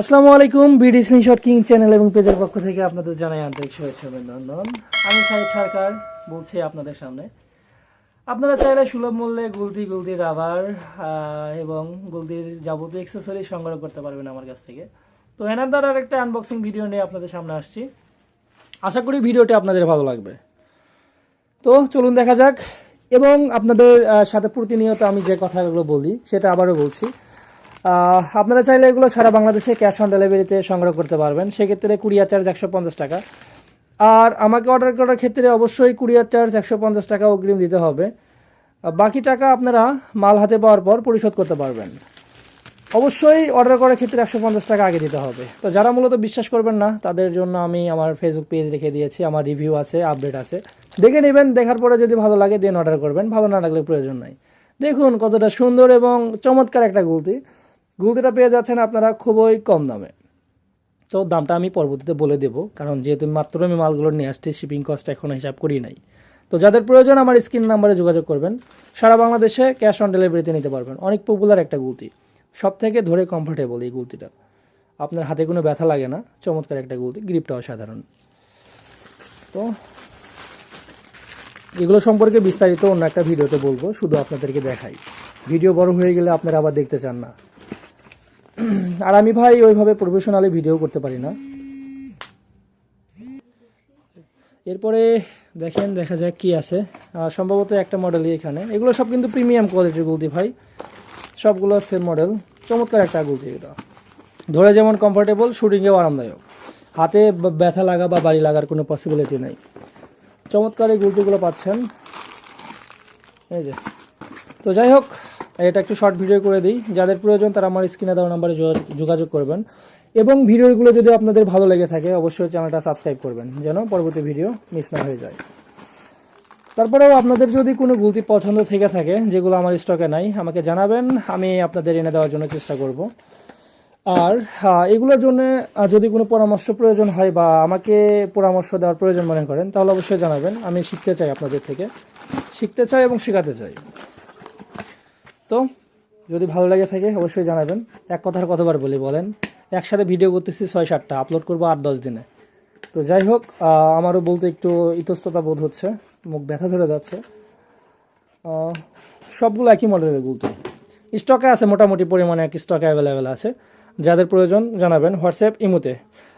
আসসালামু আলাইকুম, BD screenshot king channel এবং পেজের পক্ষ থেকে আপনাদের জানাই আন্তরিক শুভেচ্ছা অভিনন্দন। আমি সাইদ সরকার, বলছি আপনাদের সামনে। আপনারা চাইলে সুলভ মূল্যে গুলতি গুলতি রাবার এবং গুলতির যাবতীয় অ্যাক্সেসরি সংগ্রহ করতে পারবেন আমার কাছ থেকে। তো এনাদার আর একটা আনবক্সিং ভিডিও নিয়ে আপনাদের সামনে আসছি। আশা করি ভিডিওটি আপনাদের ভালো লাগবে। তো চলুন দেখা যাক। এবং আপনাদের সাথে প্রতিনিয়ত আমি যে কথাগুলো বলি, সেটা আবারও বলছি। আপনারা চাইলে এগুলো সারা বাংলাদেশে ক্যাশ অন ডেলিভারিতে সংগ্রহ করতে পারবেন। সেক্ষেত্রে কুরিয়ার চার্জ একশো পঞ্চাশ টাকা। আর আমাকে অর্ডার করার ক্ষেত্রে অবশ্যই কুরিয়ার চার্জ একশো পঞ্চাশ টাকা অগ্রিম দিতে হবে। বাকি টাকা আপনারা মাল হাতে পাওয়ার পর পরিশোধ করতে পারবেন। অবশ্যই অর্ডার করার ক্ষেত্রে একশো পঞ্চাশ টাকা আগে দিতে হবে। তো যারা মূলত বিশ্বাস করবেন না, তাদের জন্য আমি আমার ফেসবুক পেজ রেখে দিয়েছি। আমার রিভিউ আছে আপডেট আছে। দেখে নেবেন, দেখার পরে যদি ভালো লাগে দেন অর্ডার করবেন। ভালো না লাগলে প্রয়োজন নাই। দেখুন কতটা সুন্দর এবং চমৎকার একটা গুলতি গুলতিটা পেয়ে যাচ্ছেন আপনারা খুবই কম দামে। তো দামটা আমি পরবর্তীতে বলে দেবো, কারণ যেহেতু মাত্র আমি মালগুলো নিয়ে আসছি শিপিং কস্ট এখনও হিসাব করি নাই। তো যাদের প্রয়োজন আমার স্ক্রিন নাম্বারে যোগাযোগ করবেন, সারা বাংলাদেশে ক্যাশ অন ডেলিভারিতে নিতে পারবেন। অনেক পপুলার একটা গুলতি সব থেকে ধরে কমফোর্টেবল এই গুলতিটা। আপনার হাতে কোনো ব্যথা লাগে না, চমৎকার একটা গুলতি গ্রিপটা অসাধারণ তো এগুলো সম্পর্কে বিস্তারিত অন্য একটা ভিডিওতে বলব, শুধু আপনাদেরকে দেখাই। ভিডিও বড় হয়ে গেলে আপনারা আবার দেখতে চান না। আর আমি ভাই ওইভাবে প্রফেশনালি ভিডিও করতে পারি না। এরপরে দেখেন, দেখা যাক কি আছে। সম্ভবত একটা মডেলই এখানে। এগুলো সব কিন্তু প্রিমিয়াম কোয়ালিটির গুলতি ভাই। সবগুলো সেম মডেল চমৎকার একটা গুলতি এটা। ধরে যেমন কমফোর্টেবল শুটিংয়েও আরামদায়ক। হাতে ব্যথা লাগা বা বাড়ি লাগার কোনো পসিবিলিটি নেই। চমৎকার এই গুলতিগুলো পাচ্ছেন। এই যে। তো যাই হোক এটা একটু শর্ট ভিডিও করে দিই। যাদের প্রয়োজন তারা আমার স্ক্রিনে দেওয়া নাম্বারে যোগা- যোগাযোগ করবেন। এবং ভিডিওগুলো যদি আপনাদের ভালো লেগে থাকে, অবশ্যই চ্যানেলটা সাবস্ক্রাইব করবেন, যেন পরবর্তী ভিডিও মিস না হয়ে যায়। তারপরেও আপনাদের যদি কোনো গুলতি পছন্দ থেকে থাকে, যেগুলো আমার স্টকে নাই, আমাকে জানাবেন, আমি আপনাদের এনে দেওয়ার জন্য চেষ্টা করব। আর এগুলোর জন্য যদি কোনো পরামর্শ প্রয়োজন হয় বা আমাকে পরামর্শ দেওয়ার প্রয়োজন মনে করেন, তাহলে অবশ্যই জানাবেন। আমি শিখতে চাই আপনাদের থেকে। শিখতে চাই এবং শেখাতে চাই। তো যদি ভালো লাগে থাকে, অবশ্যই জানাবেন। এক কথার কতবার বলি বলেন, একসাথে ভিডিও করতেছি ছয় সাতটা আপলোড করব আট দশ দিনে। তো যাই হোক আমারও বলতে একটু ইতস্ততা বোধ হচ্ছে, মুখ ব্যথা ধরে যাচ্ছে। সবগুলো একই মডেলের গুলতে স্টকে আছে মোটামুটি পরিমাণে এক স্টকে অ্যাভেলেবেল আছে। যাদের প্রয়োজন জানাবেন হোয়াটসঅ্যাপ ইমুতে।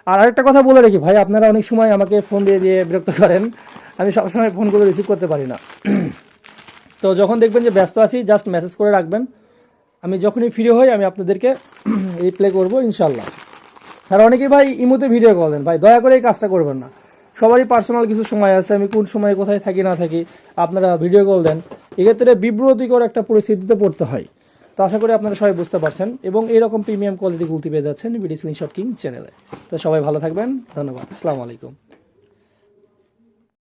আর আরেকটা কথা বলে রাখি, ভাই, আপনারা অনেক সময় আমাকে ফোন দিয়ে দিয়ে বিরক্ত করেন। আমি সবসময় ফোনগুলো রিসিভ করতে পারি না। তো যখন দেখবেন যে ব্যস্ত আছি জাস্ট মেসেজ করে রাখবেন। আমি যখনই ফ্রি হই, আমি আপনাদেরকে রিপ্লাই করব ইনশাল্লাহ আর অনেকেই ভাই ইমোতে ভিডিও কল দেন। ভাই, দয়া করে এই কাজটা করবেন না। সবারই পার্সোনাল কিছু সময় আছে, আমি কোন সময় কোথায় থাকি, না থাকি, আপনারা ভিডিও কল দেন। এক্ষেত্রে বিব্রতিকর একটা পরিস্থিতিতে পড়তে হয়। তো আশা করি আপনারা সবাই বুঝতে পারছেন এবং এরকম প্রিমিয়াম কোয়ালিটি গুলতি পেয়ে যাচ্ছেন বিডি স্ক্রিনশট কিং চ্যানেলে। তো সবাই ভালো থাকবেন। ধন্যবাদ। আসসালামু আলাইকুম।